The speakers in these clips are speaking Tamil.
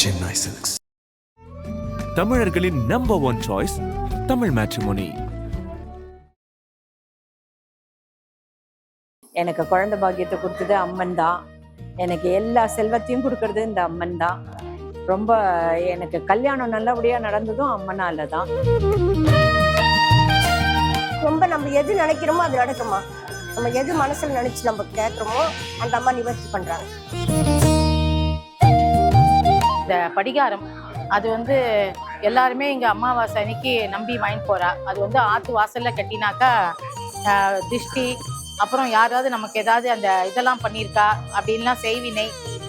Chennai Silks. தமிழர்களின் number one choice Tamil matrimony எனக்கு குழந்தை பாக்கியத்தை கொடுத்தது அம்மன் தான். எனக்கு எல்லா செல்வத்தையும் கொடுக்கறது இந்த அம்மன் தான். ரொம்ப எனக்கு கல்யாணம் நல்லபடியாக நடந்ததும் அம்மனால தான். ரொம்ப நம்ம எது நினைக்கிறோமோ அது நடக்குமா நம்ம எது மனசுல நினைச்சு நம்ம கேட்குறோமோ அந்த அம்மா நிவர்த்தி பண்றாங்க. படிகாரம். அது வந்து எல்லாருமே இங்கே அமாவாசை அன்னைக்கு நம்பி வாங்கி போகிறா அது வந்து ஆற்று வாசலில் கட்டினாக்கா திருஷ்டி அப்புறம் யாராவது நமக்கு ஏதாவது அந்த இதெல்லாம் பண்ணியிருக்கா அப்படின்லாம் செய்வினை.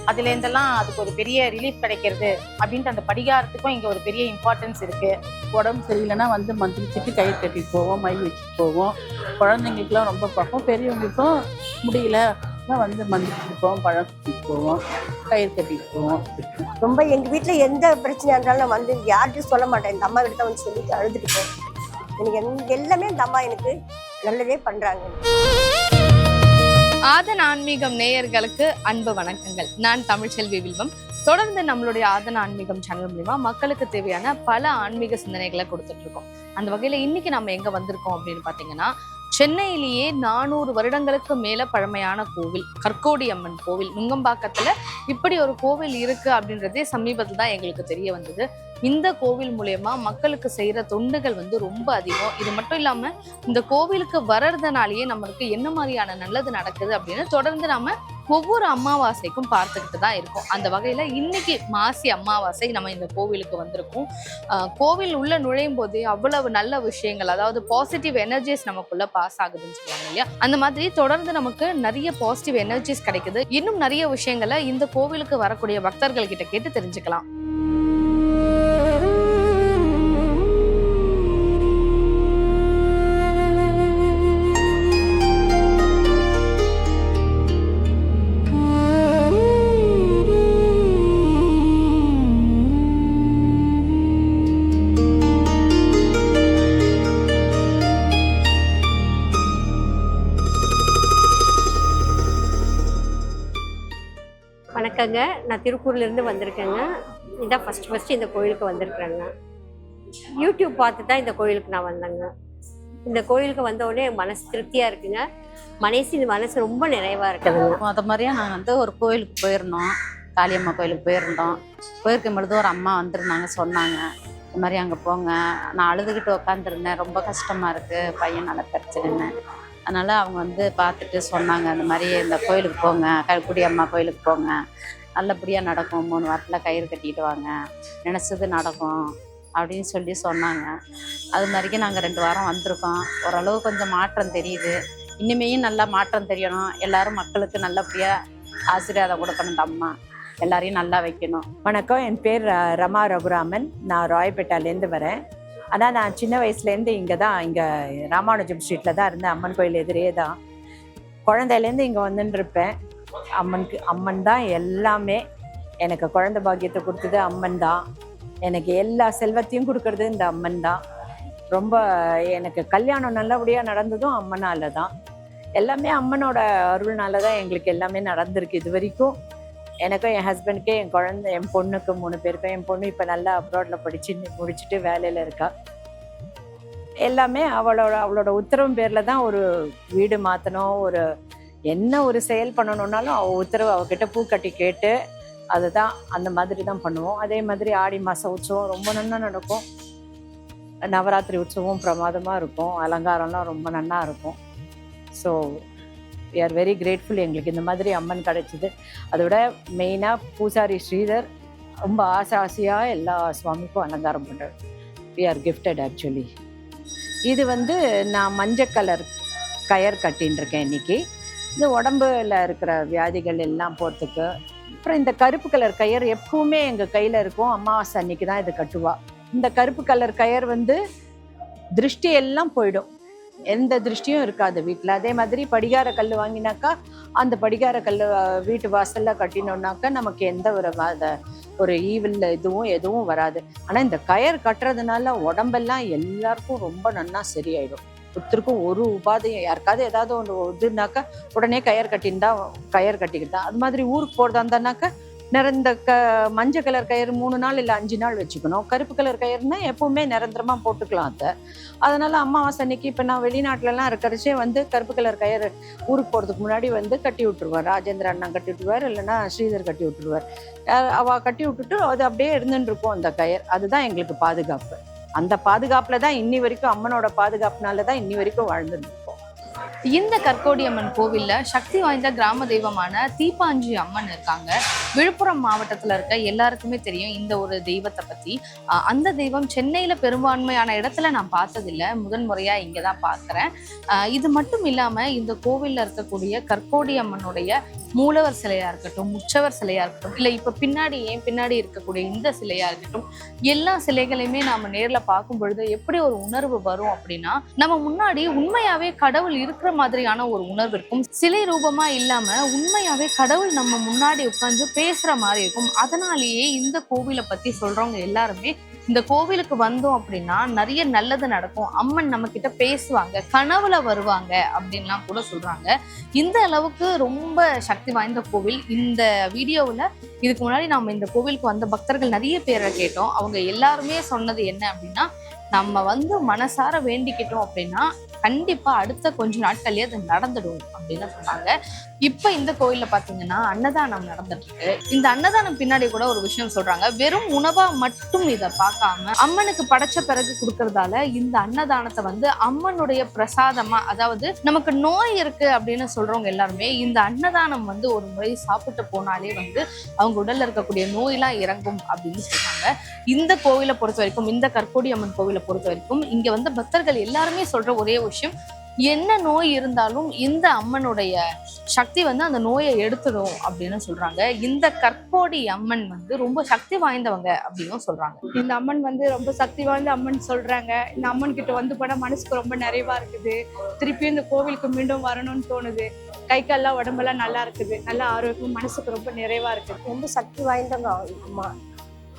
அதுலேருந்தெல்லாம் அதுக்கு ஒரு பெரிய ரிலீஃப் கிடைக்கிறது அப்படின்ட்டு அந்த படிகாரத்துக்கும் இங்கே ஒரு பெரிய இம்பார்ட்டன்ஸ் இருக்குது உடம்பு சரியில்லைன்னா வந்து மந்திரிச்சிட்டு கயிறு கட்டிட்டு போவோம் மை வச்சுட்டு போவோம். குழந்தைங்களுக்குலாம் ரொம்ப பார்ப்போம் பெரியவங்களுக்கும் முடியல. வந்து மந்திரிச்சிட்டு போவோம் பழம் சுற்றிட்டு போவோம் கயிறு கட்டிட்டு போவோம் ரொம்ப எங்க வீட்டுல எந்த பிரச்சனையா இருந்தாலும் நான் வந்து யார்கிட்டயும் சொல்ல மாட்டேன். இந்த அம்மா கிட்ட வந்து சொல்லிட்டு அழுதுட்டு போவேன். எனக்கு எந்த- எல்லாமே இந்த அம்மா எனக்கு நல்லதே பண்றாங்க. ஆதன் ஆன்மீகம் நேயர்களுக்கு அன்பு வணக்கங்கள். நான் தமிழ்ச்செல்வி வில்வம். தொடர்ந்து நம்மளுடைய ஆதன் ஆன்மீகம் சேனல் மூலிமா மக்களுக்கு தேவையான பல ஆன்மீக சிந்தனைகளை கொடுத்துட்டு இருக்கோம். அந்த வகையில இன்னைக்கு நம்ம எங்க வந்திருக்கோம் அப்படின்னு பாத்தீங்கன்னா சென்னையிலேயே நானூறு வருடங்களுக்கு மேல பழமையான கோவில் கற்கோடி அம்மன் கோவில் நுங்கம்பாக்கத்துல இப்படி ஒரு கோவில் இருக்கு அப்படின்றதே சமீபத்தில் தான் எங்களுக்கு தெரிய வந்தது. இந்த கோவில் மூலயமா மக்களுக்கு செய்கிற தொண்டுகள் வந்து ரொம்ப அதிகம். இது மட்டும் இல்லாமல் இந்த கோவிலுக்கு வர்றதுனாலேயே நம்மளுக்கு என்ன மாதிரியான நல்லது நடக்குது அப்படின்னு தொடர்ந்து நாம ஒவ்வொரு அமாவாசைக்கும் பார்த்துக்கிட்டு தான் இருக்கும். அந்த வகையில் இன்னைக்கு மாசி அமாவாசை நம்ம இந்த கோவிலுக்கு வந்திருக்கோம். கோவில் உள்ள நுழையும் போதே அவ்வளவு நல்ல விஷயங்கள் அதாவது பாசிட்டிவ் எனர்ஜிஸ் நமக்குள்ள பாஸ் ஆகுதுன்னு சொல்லுவாங்க இல்லையா? அந்த மாதிரி தொடர்ந்து நமக்கு நிறைய பாசிட்டிவ் எனர்ஜிஸ் கிடைக்குது. இன்னும் நிறைய விஷயங்களை இந்த கோவிலுக்கு வரக்கூடிய பக்தர்கள் கிட்ட கேட்டு தெரிஞ்சுக்கலாம். வணக்கங்க. நான் திருப்பூர்லேருந்து வந்திருக்கேங்க. இதான் ஃபஸ்ட்டு ஃபஸ்ட்டு இந்த கோயிலுக்கு வந்திருக்கிறேங்க. யூடியூப் பார்த்து தான் இந்த கோயிலுக்கு நான் வந்தேங்க. இந்த கோயிலுக்கு வந்தவுடனே மனசு திருப்தியாக இருக்குங்க. மனசு மனசு ரொம்ப நிறைவாக இருக்குதுங்க. அது மாதிரியே நாங்கள் வந்து ஒரு கோயிலுக்கு போயிருந்தோம். காளியம்மா கோயிலுக்கு போயிருந்தோம். போயிருக்கும் பொழுது ஒரு அம்மா வந்திருந்தாங்க சொன்னாங்க இந்த மாதிரி அங்கே போங்க. நான் அழுதுகிட்டு உட்காந்துருந்தேன் ரொம்ப கஷ்டமாக இருக்குது பையன் நல்ல பிரச்சனைன்னு. அதனால் அவங்க வந்து பார்த்துட்டு சொன்னாங்க இந்த மாதிரி இந்த கோயிலுக்கு போங்க கல்குடி அம்மா கோயிலுக்கு போங்க. நல்லபடியாக நடக்கும். மூணு வாரத்தில் கயிறு கட்டிட்டு வாங்க. நினச்சது நடக்கும். அப்படின்னு சொல்லி சொன்னாங்க. அது மாதிரிக்கு நாங்கள் ரெண்டு வாரம் வந்திருக்கோம். ஓரளவு கொஞ்சம் மாற்றம் தெரியுது. இனிமேயும் நல்லா மாற்றம் தெரியணும். எல்லாரும் மக்களுக்கு நல்லபடியாக ஆசீர்வாதம் கொடுக்கணும் இந்த அம்மா. எல்லாரையும் நல்லா வைக்கணும். வணக்கம். என் பேர் ர- ரமா ரகுராமன். நான் ராயப்பேட்டாலேருந்து வரேன். ஆனால் நான் சின்ன வயசுலேருந்து இங்கே தான் இங்கே ராமானுஜம் ஸ்ட்ரீட்டில் தான் இருந்தேன். அம்மன் கோயில் எதிரே தான். குழந்தையிலேருந்து இங்கே வந்துன்னு இருப்பேன் அம்மனுக்கு அம்மன் தான் எல்லாமே. எனக்கு குழந்தை பாக்கியத்தை கொடுத்தது அம்மன் தான். எனக்கு எல்லா செல்வத்தையும் கொடுக்கறது இந்த அம்மன் தான். ரொம்ப எனக்கு கல்யாணம் நல்லபடியாக நடந்ததும் அம்மனால் தான். எல்லாமே அம்மனோட அருள்னால தான் எங்களுக்கு எல்லாமே நடந்திருக்கு இது வரைக்கும். எனக்கும் என் ஹஸ்பண்டுக்கே என் குழந்தை என் பொண்ணுக்கு மூணு பேருக்கும் என் பொண்ணு இப்போ நல்லா அப்ராடில் படித்து முடிச்சுட்டு வேலையில் இருக்கா. எல்லாமே அவளோட அவளோட உத்தரவு பேரில் தான் ஒரு வீடு மாற்றணும் ஒரு என்ன ஒரு செயல் பண்ணணுன்னாலும் அவள் உத்தரவு அவகிட்ட பூ கட்டி கேட்டு அதுதான் அந்த மாதிரி தான் பண்ணுவோம். அதே மாதிரி ஆடி மாத உற்சவம் ரொம்ப நல்லா நடக்கும். நவராத்திரி உற்சவம் பிரமாதமாக இருக்கும். அலங்காரம்லாம் ரொம்ப நல்லா இருக்கும். So we are very grateful எங்களுக்கு. இந்த மாதிரி அம்மன் கிடைச்சிது. அதோட மெயினாக பூசாரி ஸ்ரீதர் ரொம்ப ஆசை ஆசையாக எல்லா சுவாமிக்கும் அலங்காரம் பண்ணுறாரு வி ஆர் கிஃப்டட் ஆக்சுவலி இது வந்து நான் மஞ்சள் கலர் கயர் கட்டின்னு இருக்கேன் இன்னைக்கு. இந்த உடம்புல இருக்கிற வியாதிகள் எல்லாம் போகிறதுக்கு அப்புறம் இந்த கருப்பு கலர் கயர் எப்பவுமே எங்கள் கையில் இருக்கும். அமாவாசை அன்னைக்கு தான் இது கட்டுவா. இந்த கருப்பு கலர் கயர் வந்து திருஷ்டி எல்லாம் போயிடும். எந்த திருஷ்டியும் இருக்காது வீட்டில் அதே மாதிரி படிகார கல் வாங்கினாக்கா அந்த படிகார கல் வீட்டு வாசல்ல கட்டினோம்னாக்கா நமக்கு எந்த ஒரு ஒரு ஈவில் இதுவும் எதுவும் வராது. ஆனால் இந்த கயர் கட்டுறதுனால உடம்பெல்லாம் எல்லாருக்கும் ரொம்ப நன்னா சரியாயிடும். ஒருத்தருக்கும் ஒரு உபாதையும் யாருக்காவது ஏதாவது ஒன்று இதுனாக்கா உடனே கயர் கட்டியிருந்தா கயர் கட்டிக்கிட்டா அது மாதிரி ஊருக்கு போகிறதா இருந்தானாக்கா நிறந்த க மஞ்சள் கலர் கயிறு மூணு நாள் இல்லை அஞ்சு நாள் வச்சுக்கணும். கருப்பு கலர் கயிறுனா எப்பவுமே நிரந்தரமாக போட்டுக்கலாம் அதை. அதனால அம்மாவாசை அன்னைக்கு இப்போ நான் வெளிநாட்டிலலாம் இருக்கிறச்சே வந்து கருப்பு கலர் கயிறு ஊருக்கு போகிறதுக்கு முன்னாடி வந்து கட்டி விட்டுருவார் ராஜேந்திர அண்ணா கட்டி விட்டுருவார் இல்லைன்னா ஸ்ரீதர் கட்டி விட்டுருவார். அவள் அவ கட்டி விட்டுட்டு அது அப்படியே இருந்துட்டு இருக்கும் அந்த கயிறு. அதுதான் எங்களுக்கு பாதுகாப்பு. அந்த பாதுகாப்பில் தான் இன்னி வரைக்கும் அம்மனோட பாதுகாப்புனால தான் இன்னி வரைக்கும் வாழ்ந்துருந்தோம் இந்த கற்கோடி அம்மன் கோவில்ல சக்தி வாய்ந்த கிராம தெய்வமான தீப்பாஞ்சி அம்மன் இருக்காங்க. விழுப்புரம் மாவட்டத்துல இருக்க எல்லாருக்குமே தெரியும் இந்த ஒரு தெய்வத்தை பத்தி. அந்த தெய்வம் சென்னையில பெரும்பான்மையான இடத்துல நான் பார்த்ததில்ல. முதன் முறையா இங்கே தான் பார்க்கிறேன் இது மட்டும் இல்லாம இந்த கோவில்ல இருக்கக்கூடிய கற்கோடி அம்மனுடைய மூலவர் சிலையா இருக்கட்டும் உற்சவர் சிலையா இருக்கட்டும் இல்ல இப்ப பின்னாடி ஏன் பின்னாடி இருக்கக்கூடிய இந்த சிலையா இருக்கட்டும் எல்லா சிலைகளையுமே நாம நேர்ல பார்க்கும் பொழுது எப்படி ஒரு உணர்வு வரும் அப்படின்னா நம்ம முன்னாடி உண்மையாவே கடவுள் இருக்கிற மாதிரியான ஒரு உணர்வு இருக்கும். சிலை ரூபமா இல்லாம உண்மையாவே கடவுள் நம்ம முன்னாடி உட்காந்து பேசுற மாதிரி இருக்கும். அதனாலேயே இந்த கோவிலை பத்தி சொல்றவங்க எல்லாருமே இந்த கோவிலுக்கு வந்தோம் அப்படின்னா நிறைய நல்லது நடக்கும். அம்மன் நம்ம கிட்ட பேசுவாங்க கனவுல வருவாங்க அப்படின்லாம் கூட சொல்றாங்க. இந்த அளவுக்கு ரொம்ப சக்தி வாய்ந்த கோவில். இந்த வீடியோவில் இதுக்கு முன்னாடி நம்ம இந்த கோவிலுக்கு வந்த பக்தர்கள் நிறைய பேரை கேட்டோம். அவங்க எல்லாருமே சொன்னது என்ன அப்படின்னா நம்ம வந்து மனசார வேண்டிக்கிட்டோம் அப்படின்னா கண்டிப்பா அடுத்த கொஞ்ச நாட்கள்லயே அது நடந்துடும் அப்படின்னு சொன்னாங்க. இப்ப இந்த கோயில்ல பாத்தீங்கன்னா அன்னதானம் நடந்துட்டு இருக்கு இந்த அன்னதானம் பின்னாடி கூட ஒரு விஷயம் சொல்றாங்க. வெறும் உணவா மட்டும் இதை பார்க்காம அம்மனுக்கு படைச்ச பிறகு கொடுக்கறதால இந்த அன்னதானத்தை வந்து அம்மனுடைய பிரசாதமா அதாவது நமக்கு நோய் இருக்கு அப்படின்னு சொல்றவங்க எல்லாருமே இந்த அன்னதானம் வந்து ஒரு முறை சாப்பிட்டு போனாலே வந்து அவங்க உடல்ல இருக்கக்கூடிய நோயெல்லாம் இறங்கும் அப்படின்னு சொல்றாங்க. இந்த கோவிலை பொறுத்த வரைக்கும் இந்த கற்கோடி அம்மன் கோவிலை பொறுத்த வரைக்கும் இங்க வந்து பக்தர்கள் எல்லாருமே சொல்ற ஒரே விஷயம் என்ன நோய் இருந்தாலும் இந்த அம்மனுடைய சக்தி வந்து அந்த நோயை எடுத்துடும் அப்படின்னு சொல்றாங்க. இந்த கற்கோடி அம்மன் வந்து ரொம்ப சக்தி வாய்ந்தவங்க அப்படின்னு சொல்றாங்க. இந்த அம்மன் வந்து ரொம்ப சக்தி வாய்ந்த அம்மன் சொல்றாங்க. இந்த அம்மன் கிட்ட வந்து போனா மனசுக்கு ரொம்ப நிறைவா இருக்குது. திருப்பி இந்த கோவிலுக்கு மீண்டும் வரணும்னு தோணுது. கை கால்லாம் உடம்பெல்லாம் நல்லா இருக்குது. நல்லா ஆரோக்கியம் மனசுக்கு ரொம்ப நிறைவா இருக்குது. ரொம்ப சக்தி வாய்ந்தவங்க அம்மா.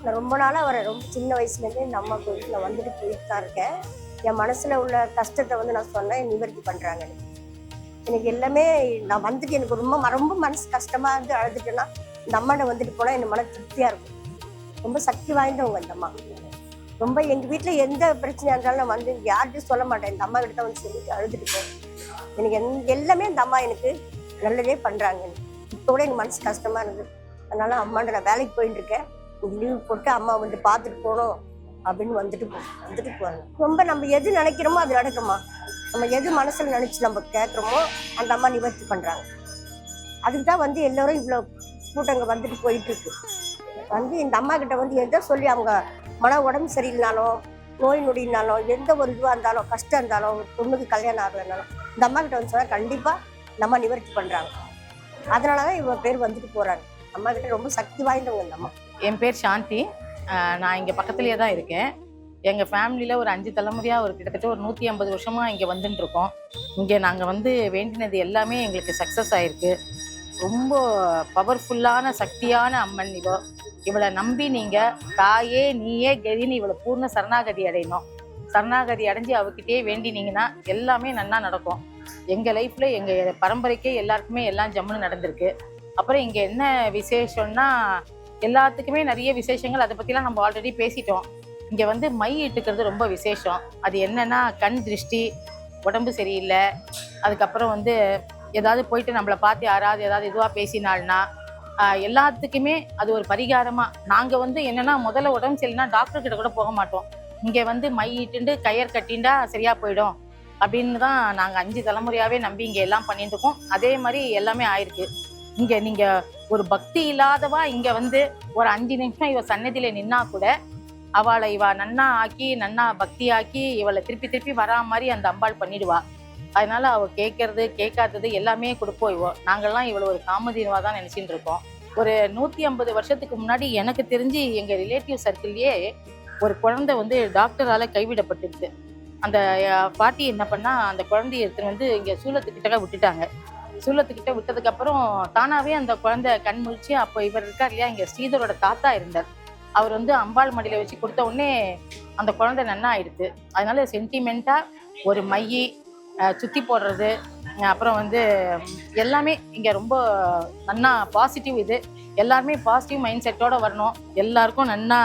நான் ரொம்ப நாளாக அவரை ரொம்ப சின்ன வயசுலேருந்தே இந்த அம்மா நான் வந்துட்டு போயிட்டு தான் இருக்கேன். என் மனசில் உள்ள கஷ்டத்தை வந்து நான் சொன்னேன் நிவர்த்தி பண்ணுறாங்க எனக்கு எனக்கு எல்லாமே நான் வந்துட்டு எனக்கு ரொம்ப ம- ரொம்ப மனசு கஷ்டமாக இருந்து அழுதுட்டேன்னா இந்த அம்மாட்ட வந்துட்டு போனால் எனக்கு மன திருப்தியாக இருக்கும். ரொம்ப சக்தி வாய்ந்தவங்க இந்த அம்மா. ரொம்ப எங்கள் வீட்டில் எந்த பிரச்சனையாக இருந்தாலும் நான் வந்து யார்கிட்டையும் சொல்ல மாட்டேன். இந்த அம்மா கிட்ட தான் வந்து சொல்லிட்டு அழுதுட்டு போவேன் எனக்கு எந் எல்லாமே இந்த அம்மா எனக்கு நல்லதே பண்ணுறாங்க இப்போ கூட எனக்கு மனசு கஷ்டமாக இருந்தது அதனால அம்மாண்ட நான் வேலைக்கு போயின்னு இருக்கேன். லீவ் போட்டு அம்மா வந்து பார்த்துட்டு போகணும் அப்படின்னு வந்துட்டு போ வந்துட்டு போவாங்க ரொம்ப நம்ம எது நினைக்கிறோமோ அது நடக்குமா நம்ம எது மனசில் நினச்சி நம்ம கேட்குறோமோ அந்த அம்மா நிவர்த்தி பண்ணுறாங்க அதுக்கு தான் வந்து எல்லோரும் இவ்வளோ கூட்டங்க வந்துட்டு போயிட்டுருக்கு. வந்து இந்த அம்மா கிட்ட வந்து எதை சொல்லி அவங்க மன உடம்பு சரியில்லைனாலும் நோய் நொடினாலும் எந்த ஒரு இதுவாக இருந்தாலும் கஷ்டம் இருந்தாலும் ஒரு பொண்ணுக்கு கல்யாணம் ஆகலைனாலும் இந்த அம்மா கிட்ட வந்து சொன்னால் கண்டிப்பாக இந்த அம்மா நிவர்த்தி பண்ணுறாங்க அதனால தான் இவ்வளோ பேர் வந்துட்டு போகிறாங்க அம்மா கிட்ட ரொம்ப சக்தி வாய்ந்தவங்க இந்த அம்மா. என் பேர் சாந்தி. நான் இங்கே பக்கத்துலேயே தான் இருக்கேன். எங்கள் ஃபேமிலியில் ஒரு அஞ்சு தலைமுறையாக ஒரு கிட்டத்தட்ட ஒரு நூற்றி ஐம்பது வருஷமாக இங்கே வந்துட்டுருக்கோம். இங்கே நாங்கள் வந்து வேண்டினது எல்லாமே எங்களுக்கு சக்ஸஸ் ஆகிருக்கு ரொம்ப பவர்ஃபுல்லான சக்தியான அம்மன் இவ. இவளை நம்பி நீங்கள் தாயே நீயே கதின்னு இவளை பூர்ண சரணாகதி அடையணும். சரணாகதி அடைஞ்சு அவகிட்டே வேண்டினீங்கன்னா எல்லாமே நன்னா நடக்கும். எங்கள் லைஃப்பில் எங்கள் பரம்பரைக்கே எல்லாருக்குமே எல்லாம் ஜம்முன்னு நடந்திருக்கு. அப்புறம் இங்கே என்ன விசேஷம்னா எல்லாத்துக்குமே நிறைய விசேஷங்கள் அதை பற்றிலாம் நம்ம ஆல்ரெடி பேசிட்டோம். இங்கே வந்து மை இட்டுக்கிறது ரொம்ப விசேஷம். அது என்னன்னா கண் திருஷ்டி உடம்பு சரியில்லை. அதுக்கப்புறம் வந்து ஏதாவது போயிட்டு நம்மளை பார்த்து யாராவது ஏதாவது இதுவாக பேசினாள்னா எல்லாத்துக்குமே அது ஒரு பரிகாரமாக நாங்கள் வந்து என்னென்னா முதல்ல உடம்பு சரியில்லைனா டாக்டர் கிட்ட கூட போக மாட்டோம். இங்கே வந்து மை இட்டுண்டு கயர் கட்டிண்டா சரியாக போயிடும். அப்படின்னு தான் நாங்கள் அஞ்சு தலைமுறையாகவே நம்பி இங்கே எல்லாம் பண்ணிட்டு இருக்கோம். அதே மாதிரி எல்லாமே ஆயிருக்கு. இங்கே நீங்கள் ஒரு பக்தி இல்லாதவா இங்க வந்து ஒரு அஞ்சு நிமிஷம் இவ சன்னதியில நின்னா கூட அவளை இவ நன்னா ஆக்கி நன்னா பக்தி ஆக்கி இவளை திருப்பி திருப்பி வரா மாதிரி அந்த அம்பாள் பண்ணிடுவா. அதனால அவ கேட்கறது கேட்காதது எல்லாமே கொடுப்போம் இவோ. நாங்கள்லாம் இவளை ஒரு காமதினுவா தான் நினைச்சிட்டு இருக்கோம். ஒரு நூத்தி ஐம்பது வருஷத்துக்கு முன்னாடி எனக்கு தெரிஞ்சு எங்க ரிலேட்டிவ் சர்க்கிள்லயே ஒரு குழந்தை வந்து டாக்டரால கைவிடப்பட்டிருக்கு அந்த பாட்டி என்ன பண்ணா அந்த குழந்தைய எடுத்துன்னு வந்து இங்க சூளத்துக்கிட்ட விட்டுட்டாங்க. சூளத்துக்கிட்ட விட்டதுக்கு அப்புறம் தானாவே அந்த குழந்தை கண் முழிச்சு அப்போ இவர் இருக்கார் இல்லையா இங்க ஸ்ரீதரோட தாத்தா இருந்தார். அவர் வந்து அம்பாள் மடியில வச்சு கொடுத்த உடனே அந்த குழந்தை நன்னா ஆயிடுது அதனால சென்டிமெண்டா ஒரு மையி சுற்றி சுத்தி போடுறது அப்புறம் வந்து எல்லாமே இங்கே ரொம்ப நன்னா பாசிட்டிவ் இது. எல்லாருமே பாசிட்டிவ் மைண்ட் செட்டோட வரணும். எல்லாருக்கும் நன்னா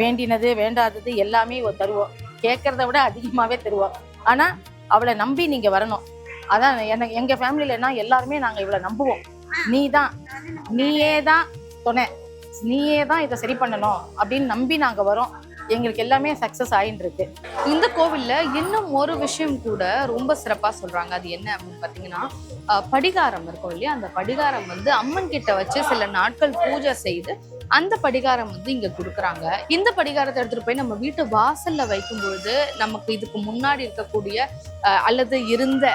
வேண்டினது வேண்டாதது எல்லாமே தருவோம். கேட்கறத விட அதிகமாகவே தருவோம். ஆனால் அவளை நம்பி நீங்கள் வரணும். அதான் எனக்கு எங்கள் ஃபேமிலியிலனா எல்லாருமே நாங்கள் இவளை நம்புவோம். நீ தான் நீயே தான் துணை. நீயே தான் இதை சரி பண்ணணும் அப்படின்னு நம்பி நாங்கள் வரோம். எங்களுக்கு எல்லாமே சக்ஸஸ் ஆயின்னு இருக்கு. இந்த கோவில்ல இன்னும் ஒரு விஷயம் கூட ரொம்ப சிறப்பா சொல்றாங்க. அது என்ன அப்படின்னு பாத்தீங்கன்னா படிகாரம் இருக்கும் இல்லையா? அந்த படிகாரம் வந்து அம்மன் கிட்ட வச்சு சில நாட்கள் பூஜை செய்து அந்த படிகாரம் வந்து இங்க கொடுக்குறாங்க. இந்த படிகாரத்தை எடுத்துட்டு போய் நம்ம வீட்டு வாசல்ல வைக்கும் பொழுது நமக்கு இதுக்கு முன்னாடி இருக்கக்கூடிய அல்லது இருந்த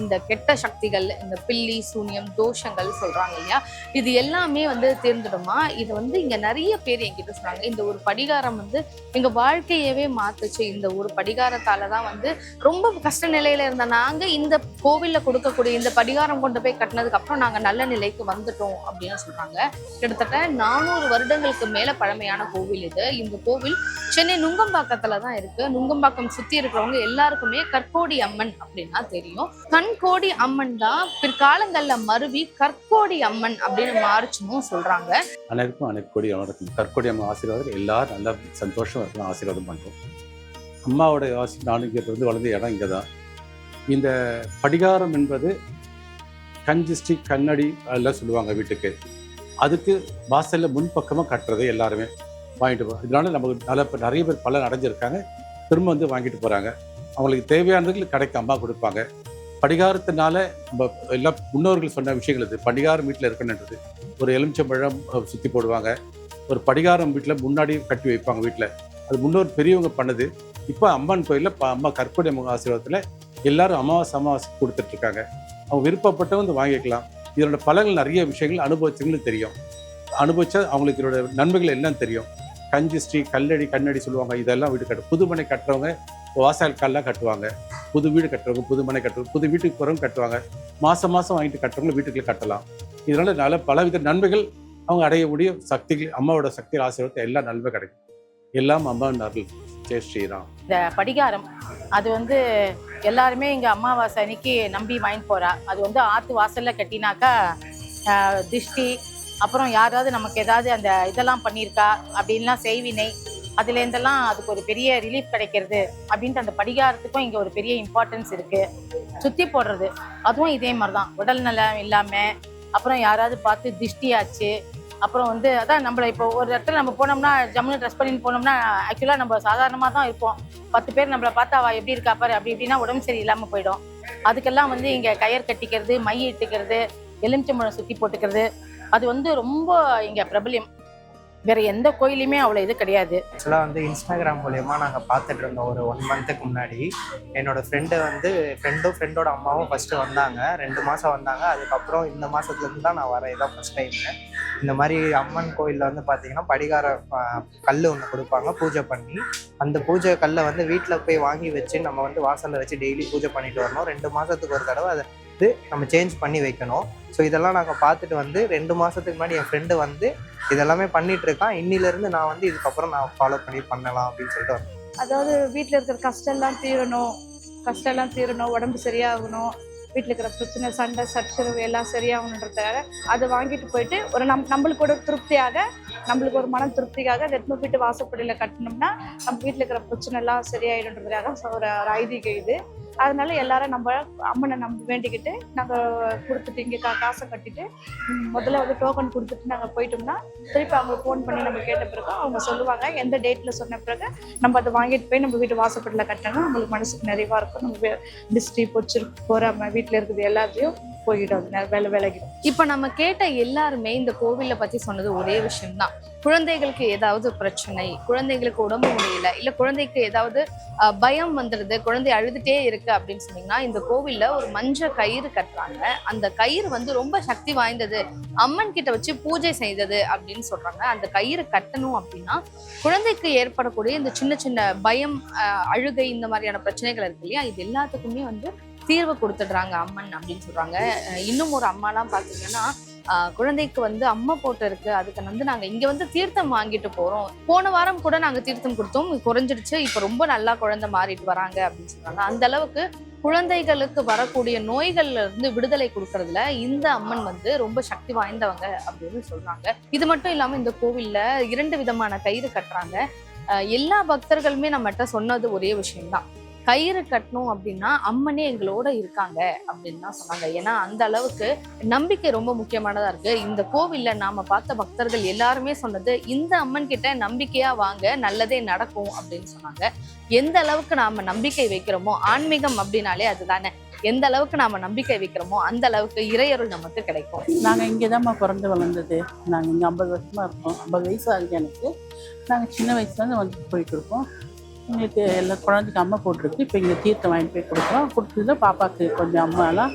இந்த கெட்ட சக்திகள் இந்த பில்லி சூனியம் தோஷங்கள் சொல்றாங்க இல்லையா? இது எல்லாமே வந்து தேர்ந்துடுமா? இது வந்து இங்க நிறைய பேர் என்கிட்ட சொன்னாங்க. இந்த ஒரு படிகாரம் வந்து எங்க வாழ்க்கையவே மாத்துச்சு. இந்த ஒரு படிகாரத்தால தான் வந்து ரொம்ப கஷ்ட நிலையில இருந்த நாங்க இந்த கோவில்ல கொடுக்கக்கூடிய இந்த படிகாரம் கொண்டு போய் கட்டினதுக்கு அப்புறம் நாங்க நல்ல நிலைக்கு வந்துட்டோம் அப்படின்னு சொல்றாங்க. கிட்டத்தட்ட நானூறு வருடங்களுக்கு மேல பழமையான கோவில் இது. இந்த கோவில் சென்னை நுங்கம்பாக்கத்துல தான் இருக்கு. நுங்கம்பாக்கம் சுத்தி இருக்கிறவங்க எல்லாருக்குமே கற்கோடி அம்மன் அப்படின்னா தெரியும். கண்கோடி அம்மன் தான் பிற்காலங்கள்ல மருவி கற்கோடி அம்மன் அப்படின்னு மாறுச்சுன்னு சொல்றாங்க. அனைவருக்கும் அனைக்கோடி வணக்கம். கற்கொடி அம்மன் ஆசீர்வாதம் எல்லாரும் நல்லா சந்தோஷமா இருக்கணும் ஆசீர்வாதம் பண்ணுறோம் அம்மாவோட ஆசி நானுங்கிறது வளர்ந்த இடம் இங்கே தான் இந்த படிகாரம் என்பது கஞ்சிஸ்டி கண்ணடி எல்லாம் சொல்லுவாங்க வீட்டுக்கு. அதுக்கு வாசலில் முன்பக்கமாக கட்டுறது எல்லாருமே. வாங்கிட்டு போ இதனால நமக்கு நல்ல நிறைய பேர் பலன் அடைஞ்சிருக்காங்க. திரும்ப வந்து வாங்கிட்டு போகிறாங்க அவங்களுக்கு தேவையானதுக்கு கடைக்கு அம்மா கொடுப்பாங்க. படிகாரத்தினால நம்ம எல்லா முன்னோர்கள் சொன்ன விஷயங்கள் இது படிகாரம் வீட்டில் இருக்கணுன்றது. ஒரு எலுமிச்சம்பழம் சுற்றி போடுவாங்க. ஒரு படிகாரம் வீட்டில் முன்னாடி கட்டி வைப்பாங்க வீட்டில் அது முன்னோர் பெரியவங்க பண்ணது. இப்போ அம்மன் கோயிலில் அம்மா கற்பனை அம்மன் ஆசீர்வாதத்தில் எல்லாரும் அமாவாசை அமாவாசை கொடுத்துட்ருக்காங்க அவங்க விருப்பப்பட்டவங்க வந்து வாங்கிக்கலாம். இதனோட பலன்கள் நிறைய விஷயங்கள் அனுபவிச்சவங்களுக்கு தெரியும். அனுபவிச்சா அவங்களுக்கு இதோட நன்மைகள் என்னன்னு தெரியும். கஞ்சிஸ்ட்ரி கல்லடி கண்ணடி சொல்லுவாங்க. இதெல்லாம் வீடு கட்டு புதுமனை கட்டுறவங்க வாசல் கல்லாம் கட்டுவாங்க. புது வீடு கட்டுறவங்க புது மனை கட்டுறவங்க புது வீட்டுக்கு போகிறவங்க கட்டுவாங்க. மாதம் மாதம் வாங்கிட்டு கட்டுறவங்க வீட்டுக்குள்ளே கட்டலாம். இதனால நல்ல பலவித நன்மைகள் அவங்க அடைய முடியும் சக்திகள் அம்மாவோட சக்தி ஆசீர்வாதத்தை எல்லாம் நன்மை கிடைக்கும். எல்லாம் அம்மா அருள். ஜெய் ஸ்ரீராம். இந்த படிகாரம் அது வந்து எல்லாருமே இங்கே அமாவாசை அன்னைக்கு நம்பி வாங்கி போறா. அது வந்து ஆத்து வாசல்ல கட்டினாக்கா திருஷ்டி திஷ்டி அப்புறம் யாராவது நமக்கு ஏதாவது அந்த இதெல்லாம் பண்ணியிருக்கா அப்படின்லாம் செய்வினை அதுல இருந்தெல்லாம் அதுக்கு ஒரு பெரிய ரிலீஃப் கிடைக்கிறது அப்படின்ட்டு அந்த படிகாரத்துக்கும் இங்க ஒரு பெரிய இம்பார்ட்டன்ஸ் இருக்கு. சுத்தி போடுறது அதுவும் இதே மாதிரி தான் உடல் நலம் இல்லாம அப்புறம் யாராவது பார்த்து திஷ்டி ஆச்சு அப்புறம் வந்து அதான் நம்மள இப்போ ஒரு இடத்துல நம்ம போனோம்னா ஜம்முன்னு ட்ரெஸ் பண்ணின்னு போனோம்னா ஆக்சுவலாக நம்ம சாதாரணமாக தான் இருப்போம். பத்து பேர் நம்மளை பார்த்தா அவ எப்படி இருக்கா பாரு அப்படி இப்படின்னா உடம்பு சரியில்லாமல் போயிடும். அதுக்கெல்லாம் வந்து இங்கே கயர் கட்டிக்கிறது மை இட்டுக்கிறது எலுமிச்சம்பழம் சுற்றி போட்டுக்கிறது அது வந்து ரொம்ப இங்கே பிரபலியம். வேற எந்த கோயிலுமே அவ்வளோ இது கிடையாது. ஆக்சுவலாக வந்து இன்ஸ்டாகிராம் மூலயமா நாங்கள் பார்த்துட்டு இருந்தோம் ஒரு ஒன் மந்த்துக்கு முன்னாடி. என்னோட ஃப்ரெண்டு வந்து ஃப்ரெண்டும் ஃப்ரெண்டோட அம்மாவும் ஃபஸ்ட்டு வந்தாங்க. ரெண்டு மாதம் வந்தாங்க. அதுக்கப்புறம் இந்த மாதத்துலேருந்து தான் நான் வரேன். இதான் ஃபஸ்ட் டைம் இந்த மாதிரி அம்மன் கோயிலில் வந்து பார்த்தீங்கன்னா படிகார கல் ஒன்று கொடுப்பாங்க. பூஜை பண்ணி அந்த பூஜை கல்லை வந்து வீட்டில் போய் வாங்கி வச்சு நம்ம வந்து வாசலில் வச்சு டெய்லி பூஜை பண்ணிட்டு வரணும். ரெண்டு மாதத்துக்கு ஒரு தடவை அதை வந்து நம்ம சேஞ்ச் பண்ணி வைக்கணும். ஸோ இதெல்லாம் நாங்கள் பார்த்துட்டு வந்து ரெண்டு மாதத்துக்கு முன்னாடி என் ஃப்ரெண்டு வந்து இதெல்லாமே பண்ணிகிட்ருக்கான் இன்னிலேருந்து நான் வந்து இதுக்கப்புறம் நான் ஃபாலோ பண்ணி பண்ணலாம் அப்படின்னு சொல்லிட்டு அதாவது வீட்டில் இருக்கிற கஷ்டம்லாம் தீரணும். கஷ்டம் எல்லாம் தீரணும். உடம்பு சரியாகணும். வீட்டில் இருக்கிற பிரச்சனை சண்டை சச்சரவு எல்லாம் சரியாகணுன்றதுக்காக அதை வாங்கிட்டு போயிட்டு ஒரு நம் நம்மளுக்கு ஒரு திருப்தியாக நம்மளுக்கு ஒரு மன திருப்திக்காக அதை எடுத்துன்னு வாசப்படியில் கட்டினோம்னா நம்ம வீட்டில் இருக்கிற பிரச்சனை எல்லாம் சரியாயிடுன்றதுக்காக ஒரு ஒரு ஐதீகம் இது. அதனால எல்லாரும் நம்ம அம்மனை நம்ம வேண்டிக்கிட்டு நாங்கள் கொடுத்துட்டு இங்கே கா காசை கட்டிட்டு முதல்ல வந்து டோக்கன் கொடுத்துட்டு நாங்கள் போயிட்டோம்னா திருப்பி அவங்க ஃபோன் பண்ணி நம்ம கேட்ட பிறகு அவங்க சொல்லுவாங்க எந்த டேட்டில் சொன்ன பிறகு நம்ம அதை வாங்கிட்டு போய் நம்ம வீட்டு வாசப்பட்டில் கட்டினா நம்மளுக்கு மனசுக்கு நிறைவா இருக்கும். நம்ம டிஸ்ட்ரி பொச்சிருக்கு போகிற வீட்டில் இருக்குது எல்லாத்தையும் போயிடும். வேலை விலகிடும் இப்ப நம்ம கேட்ட எல்லாருமே இந்த கோவிலை பத்தி சொன்னது ஒரே விஷயம்தான். குழந்தைகளுக்கு ஏதாவது பிரச்சனை குழந்தைங்களுக்கு உடம்பு முடியல இல்ல குழந்தைக்கு ஏதாவது பயம் வந்துடுது குழந்தை அழுதுட்டே இருக்கு அப்படின்னு சொன்னீங்கன்னா இந்த கோவில்ல ஒரு மஞ்ச கயிறு கட்டுறாங்க. அந்த கயிறு வந்து ரொம்ப சக்தி வாய்ந்தது. அம்மன் கிட்ட வச்சு பூஜை செய்தது அப்படின்னு சொல்றாங்க. அந்த கயிறு கட்டணும் அப்படின்னா குழந்தைக்கு ஏற்படக்கூடிய இந்த சின்ன சின்ன பயம் அழுகை இந்த மாதிரியான பிரச்சனைகள் இருக்கு இல்லையா? இது எல்லாத்துக்குமே வந்து தீர்வு கொடுத்துடுறாங்க அம்மன் அப்படின்னு சொல்றாங்க. இன்னும் ஒரு அம்மாலாம் பாத்தீங்கன்னா குழந்தைக்கு வந்து அம்மா போட்டு இருக்கு அதுக்கு வந்து நாங்க இங்க வந்து தீர்த்தம் வாங்கிட்டு போறோம். போன வாரம் கூட நாங்க தீர்த்தம் கொடுத்தோம் குறைஞ்சிடுச்சு இப்ப ரொம்ப நல்லா குழந்தை மாறிட்டு வராங்க அப்படின்னு சொல்றாங்க. அந்த அளவுக்கு குழந்தைகளுக்கு வரக்கூடிய நோய்கள்ல இருந்து விடுதலை கொடுக்கறதுல இந்த அம்மன் வந்து ரொம்ப சக்தி வாய்ந்தவங்க அப்படின்னு சொல்றாங்க. இது மட்டும் இல்லாம இந்த கோவில்ல இரண்டு விதமான கயிறு கட்டுறாங்க. எல்லா பக்தர்களுமே நம்மகிட்ட சொன்னது ஒரே விஷயம்தான். கயிறு கட்டணும் அப்படின்னா அம்மனே எங்களோட இருக்காங்க அப்படின்னு தான் சொன்னாங்க. ஏன்னா அந்த அளவுக்கு நம்பிக்கை ரொம்ப முக்கியமானதா இருக்கு. இந்த கோவில்ல நாம பார்த்த பக்தர்கள் எல்லாருமே சொன்னது இந்த அம்மன் கிட்ட நம்பிக்கையா வாங்க நல்லதே நடக்கும் அப்படின்னு சொன்னாங்க. எந்த அளவுக்கு நாம நம்பிக்கை வைக்கிறோமோ ஆன்மீகம் அப்படின்னாலே அதுதானே. எந்த அளவுக்கு நாம நம்பிக்கை வைக்கிறோமோ அந்த அளவுக்கு இறையருள் நமக்கு கிடைக்கும். நாங்கள் இங்கே தான்மா பிறந்து வளர்ந்தது. நாங்கள் இங்கே ஐம்பது வருஷமாக இருக்கோம். ஐம்பது வயசு ஆகுது எனக்கு. நாங்கள் சின்ன வயசுலேருந்து வந்து போயிட்டு இருக்கோம். எங்களுக்கு எல்லா குழந்தைக்கு அம்மா போட்டிருக்கு. இப்போ இங்கே தீர்த்தம் வாங்கிட்டு போய் கொடுக்குறோம். கொடுத்ததில் பாப்பாவுக்கு கொஞ்சம் அம்மாலாம்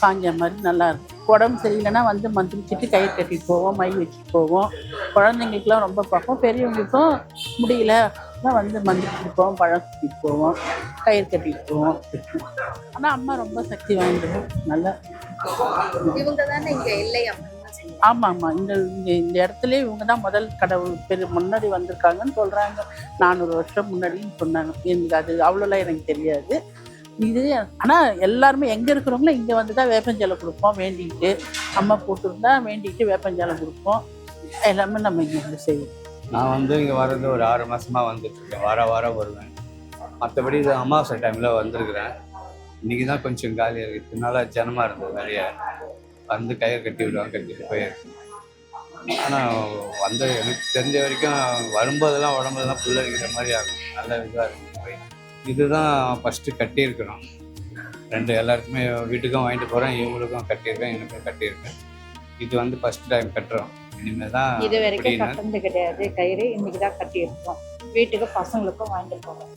காஞ்ச மாதிரி நல்லா இருக்கும் உடம்பு சரியில்லைன்னா வந்து மந்திரிச்சிட்டு கயிறு கட்டிட்டு போவோம் மை வச்சுட்டு போவோம். குழந்தைங்களுக்குலாம் ரொம்ப பார்ப்போம் பெரியவங்களுக்கும் முடியல. வந்து மந்திரிச்சிட்டு போவோம் பழம் சுற்றிட்டு போவோம் கயிறு கட்டிட்டு போவோம். ஆனால் அம்மா ரொம்ப சக்தி வாய்ந்தது. நல்லா. இவங்க தானே இங்கே இல்லையா ஆமாம் ஆமாம் இந்த இந்த இடத்துல இவங்க தான் முதல் கடவுள் பெரு முன்னாடி வந்திருக்காங்கன்னு சொல்கிறாங்க நானூறு வருஷம் முன்னாடின்னு சொன்னாங்க. எனக்கு அது அவ்வளோலாம் எனக்கு தெரியாது. இது ஆனால் எல்லாருமே எங்கே இருக்கிறவங்களும் இங்கே வந்து தான் வேப்பஞ்சலை கொடுப்போம் வேண்டிக்கிட்டு அம்மா போட்டிருந்தா வேண்டிக்கிட்டு வேப்பஞ்சலை கொடுப்போம். எல்லாமே நம்ம இங்கே வந்து செய்வோம். நான் வந்து இங்கே வர்றது ஒரு ஆறு மாதமாக வந்துட்டுருக்கேன். வார வாரம் வருவேன். மற்றபடி இது அமாவாசை டைமில் வந்திருக்கிறேன். இன்றைக்கி தான் கொஞ்சம் காலியாக இருக்குது இதனால ஜனமாக இருந்தது நிறைய. வந்து கயிறு கட்டி விடுவாங்க கட்டிட்டு போயிருக்கேன் ஆனால் வந்து எனக்கு தெரிஞ்ச வரைக்கும் வரும்போதெல்லாம் உடம்புலாம் புல்லரிக்கிற மாதிரி ஆகும். நல்ல இதாக இருக்கும். இதுதான் ஃபஸ்ட்டு கட்டியிருக்கிறோம். ரெண்டு எல்லாருக்குமே வீட்டுக்கும் வாங்கிட்டு போகிறேன் இவங்களுக்கும் கட்டியிருக்கேன் எனக்கும் கட்டியிருக்கேன் இது வந்து ஃபஸ்ட் டைம் கட்டுறோம். இனிமேல் தான் இது வரைக்கும் கட்டினது கிடையாது. கயிறு இன்னைக்கு தான் கட்டியிருக்கோம். வீட்டுக்கு பசங்களுக்கும் வாங்கிட்டு போவோம்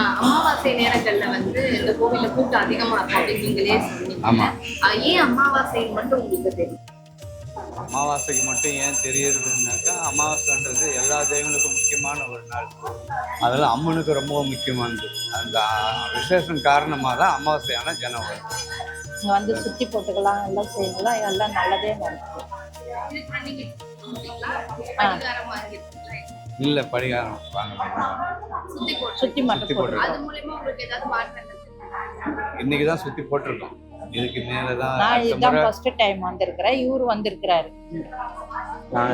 அமாவாசை நேரங்கள்ல வந்து இந்த கோவில்ல கூட்டம் அதிகமா இருக்கும் அப்படின்னு நீங்களே சொன்னீங்க. ஏன் அமாவாசை மட்டும் உங்களுக்கு தெரியும்? அமாவாசைக்கு மட்டும் ஏன் தெரியுதுன்னாக்கா அமாவாசைன்றது எல்லா தெய்வங்களுக்கும் முக்கியமான ஒரு நாள். அதில் அம்மனுக்கு ரொம்ப முக்கியமானது. அந்த விசேஷம் காரணமாக தான் அமாவாசையான ஜனம் வரும் இங்க வந்து சுத்தி போட்டுக்கலாம் எல்லாம் செய்யலாம் எல்லாம் நல்லதே நடக்கும். இல்லை படிகாரம் வாங்க சுத்தி போட்டு சுத்தி சுத்தி? இன்னைக்கு தான் சுற்றி போட்டிருக்கோம். இதுக்கு மேலே தான் நான் இதுதான் ஃபர்ஸ்ட் டைம் வந்திருக்கிறேன். இவரு வந்திருக்கிறாரு.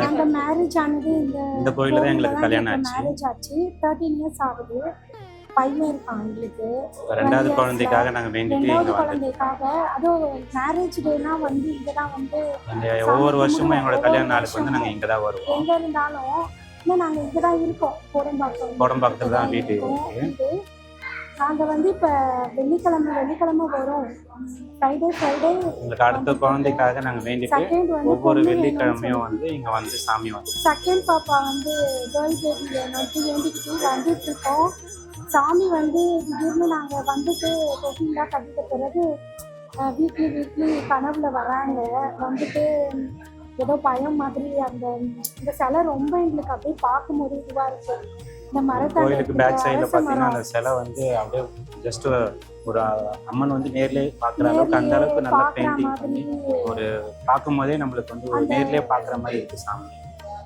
நாங்க மேரேஜ் ஆனது இந்த இந்த கோயில்ல தான் எங்களுக்கு கல்யாணம் ஆச்சு. மேரேஜ் ஆச்சு. தேர்ட்டீன் இயர்ஸ் ஆகுது. பையன் இருக்கான் எங்களுக்கு. ரெண்டாவது குழந்தைக்காக நாங்க வேண்டிட்டு இங்க குழந்தைக்காக. அதுவும் மேரேஜ் டேனா வந்து இங்க தான் வந்து ஒவ்வொரு வருஷமும் எங்களோட கல்யாண நாளுக்கு வந்து நாங்க இங்க தான் வருவோம். எங்க இருந்தாலும் இன்னும் நாங்க இங்க தான் இருக்கோம் கோடம்பாக்கம் கோடம்பாக்கத்துல தான் வீட்டு. இருக்கு. வீடு. நாங்க வந்து இப்ப வெள்ளிக்கிழமை வெள்ளிக்கிழமை வரோம் ஃப்ரைடே ஃப்ரைடே எங்களுக்கு அடுத்த குழந்தைக்காக நாங்க வேண்டிட்டு ஒவ்வொரு வெள்ளிக்கிழமையும் வந்து இங்க வந்து சாமி வந்து செகண்ட் பாப்பா வந்து கேர்ள் பேபி வேணும்ட்டு வேண்டிக்கிட்டு வந்துட்டு இருக்கோம் சாமி வந்து திடீர்னு நாங்கள் வந்துட்டு தொட்டிலாம் கட்டிட்ட பிறகு வீக்லி வீக்லி கனவுல வராங்க வந்துட்டு ஏதோ பயம் மாதிரி அந்த இந்த சிலை ரொம்ப எங்களுக்கு அப்படியே பார்க்கும்போது இதுவாக இருக்கு. இந்த கோயிலுக்கு பேக் சைடுல மரம் அந்த சிலை வந்து அப்படியே ஜஸ்ட் ஒரு அம்மன் வந்து நேர்லயே பாக்குற அளவுக்கு அந்த அளவுக்கு நல்லா பெயிண்டிங் பண்ணி ஒரு பார்க்கும் போதே நம்மளுக்கு வந்து ஒரு நேர்லயே பாக்குற மாதிரி இருக்கு சாமி.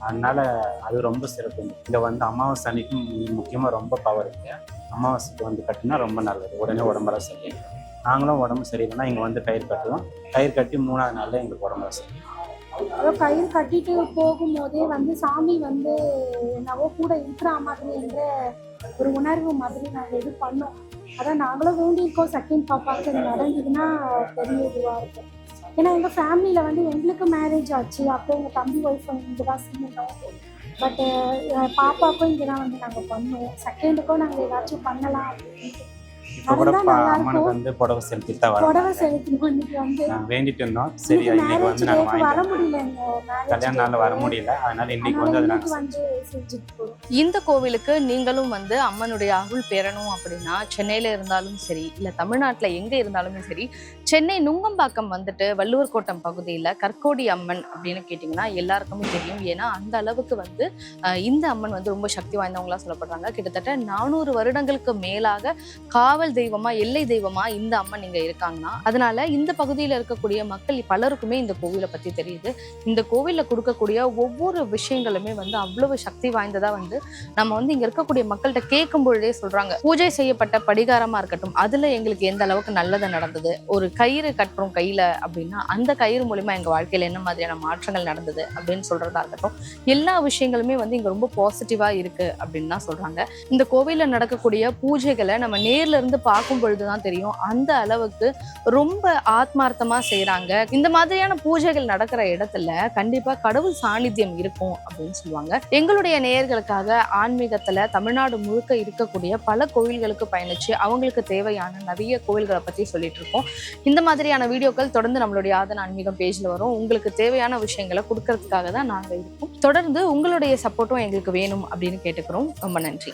அதனால அது ரொம்ப சிறப்பு. இங்க வந்து அமாவாசை அன்னைக்கு முக்கியமா ரொம்ப பவர் இருக்கு. அமாவாசைக்கு வந்து கட்டினா ரொம்ப நல்லது. உடனே உடம்பெல்லாம் சரியாயிடும். நாங்களும் உடம்பு சரியில்லைன்னா இங்க வந்து கயிறு கட்டுவோம். கயிறு கட்டி மூணாவது நாள்ல எங்களுக்கு உடம்பெல்லாம் சரி கயிறு கட்டிட்டு போகும்போதே வந்து சாமி வந்து என்னவோ கூட இருக்கிற மாதிரி என்ற ஒரு உணர்வு மாதிரி நாங்கள் இது பண்ணோம். அதான் நாங்களும் வேண்டியிருக்கோம். செகண்ட் பாப்பாவுக்கு நடந்ததுன்னா பெரிய இதுவாக இருக்கும். ஏன்னா எங்கள் ஃபேமிலியில் வந்து எங்களுக்கு மேரேஜ் ஆச்சு. அப்போ எங்கள் தம்பி ஒய்ஃப் இங்கே தான் சின்னோம் பட்டு பாப்பாவுக்கும் இங்கே தான் வந்து நாங்கள் பண்ணோம். செகண்டுக்கும் நாங்கள் ஏதாச்சும் பண்ணலாம் அப்படின்ட்டு இப்போ கூட அம்மனுக்கு. வந்து புடவை செலுத்திட்டு தான் புடவை இன்னைக்கு வந்து வேண்டிட்டு இருந்தோம். சரி இன்னைக்கு வந்து நாங்க டேக்கு வர முடியல கல்யாண நாள்ல வர முடியல. அதனால இன்னைக்கு வந்து அதை நாங்க வந்து செஞ்சுட்டு போறோம். இந்த கோவிலுக்கு நீங்களும் வந்து அம்மனுடைய அருள் பெறணும் அப்படின்னா சென்னையில இருந்தாலும் சரி இல்ல தமிழ்நாட்டுல எங்க இருந்தாலுமே சரி சென்னை நுங்கம்பாக்கம் வந்துட்டு வள்ளுவர் கோட்டம் பகுதியில கற்கோடி அம்மன் அப்படின்னு கேட்டிங்கன்னா எல்லாருக்குமே தெரியும். ஏன்னா அந்த அளவுக்கு வந்து இந்த அம்மன் வந்து ரொம்ப சக்தி வாய்ந்தவங்களா சொல்லப்படுறாங்க. கிட்டத்தட்ட நானூறு வருடங்களுக்கு மேலாக காவல் காவல் தெய்வமா எல்லை தெய்வமா இந்த அம்மன் இங்க இருக்காங்கன்னா அதனால இந்த பகுதியில் இருக்கக்கூடிய மக்கள் பலருக்குமே இந்த கோவிலை பத்தி தெரியுது. இந்த கோவிலில் கொடுக்கக்கூடிய ஒவ்வொரு விஷயங்களுமே வந்து அவ்வளவு சக்தி வாய்ந்ததா வந்து நம்ம வந்து இங்க இருக்கக்கூடிய மக்கள்கிட்ட கேட்கும் பொழுதே சொல்றாங்க. பூஜை செய்யப்பட்ட படிகாரமா இருக்கட்டும் அதுல எங்களுக்கு எந்த அளவுக்கு நல்லது நடந்தது? ஒரு கயிறு கட்டுறோம் கையில அப்படின்னா அந்த கயிறு மூலியமா எங்க வாழ்க்கையில என்ன மாதிரியான மாற்றங்கள் நடந்தது அப்படின்னு சொல்றதா இருக்கட்டும் எல்லா விஷயங்களுமே வந்து இங்க ரொம்ப பாசிட்டிவா இருக்கு அப்படின்னு தான் சொல்றாங்க. இந்த கோவிலில் நடக்கக்கூடிய பூஜைகளை நம்ம நேர்ல இருந்து பார்க்கும் பொழுதுதான் தெரியும். அந்த அளவுக்கு ரொம்ப ஆத்மார்த்தமா செய்யறாங்க இந்த மாதிரியான பூஜைகள் நடக்கிற இடத்துல கண்டிப்பா கடவுள் சாநித்தியம் இருக்கும் அப்படின்னு சொல்லுவாங்க. எங்களுடைய நேயர்களுக்காக ஆன்மீகத்துல தமிழ்நாடு முழுக்க இருக்கக்கூடிய பல கோவில்களுக்கு பயணிச்சு அவங்களுக்கு தேவையான நிறைய கோவில்களை பத்தி சொல்லிட்டு இருக்கோம். இந்த மாதிரியான வீடியோக்கள் தொடர்ந்து நம்மளுடைய ஆதன் ஆன்மீகம் பேஜ்ல வரும். உங்களுக்கு தேவையான விஷயங்களை கொடுக்கறதுக்காக தான் நாங்கள் இருக்கோம். தொடர்ந்து உங்களுடைய சப்போர்ட்டும் எங்களுக்கு வேணும் அப்படின்னு கேட்டுக்கிறோம். ரொம்ப நன்றி.